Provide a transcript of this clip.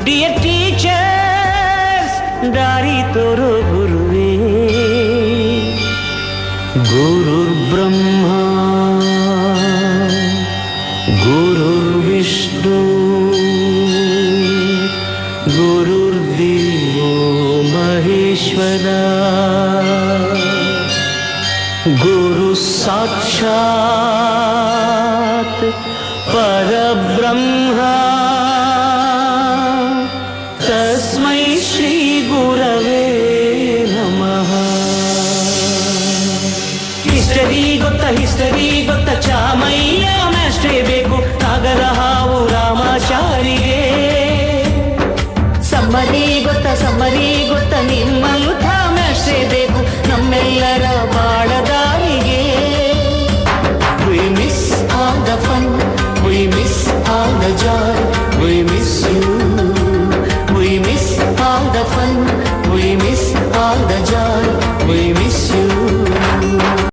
Dear teachers, dari toro ी च Brahma, गुरु Vishnu, गुरुर्विष्णु Devo Maheshwara, Guru साक्षात् परब्रह्मा ಹಿಸ್ಟರಿ ಗೊತ್ತ ಹಿಸ್ಟರಿ ಗೊತ್ತ, ಚಾಮಯ್ಯ ಮ್ಯಾಸ್ಟ್ರೇ ಬೇಕು. ಕಾಗದ ಹಾವು ರಾಮಾಚಾರಿಗೆ. ಸಮ್ಮರಿ ಗೊತ್ತ ಸಮ್ಮರಿ ಗೊತ್ತ ನಿಮ್ಮಲ್ಲೂ ಮ್ಯಾಸ್ಟ್ರೇ ಬೇಕು. ನಮ್ಮೆಲ್ಲರ ಬಾಳದಾರಿಗೆ. We miss all the fun we miss all the joy we miss you we miss all the fun we miss all the joy we miss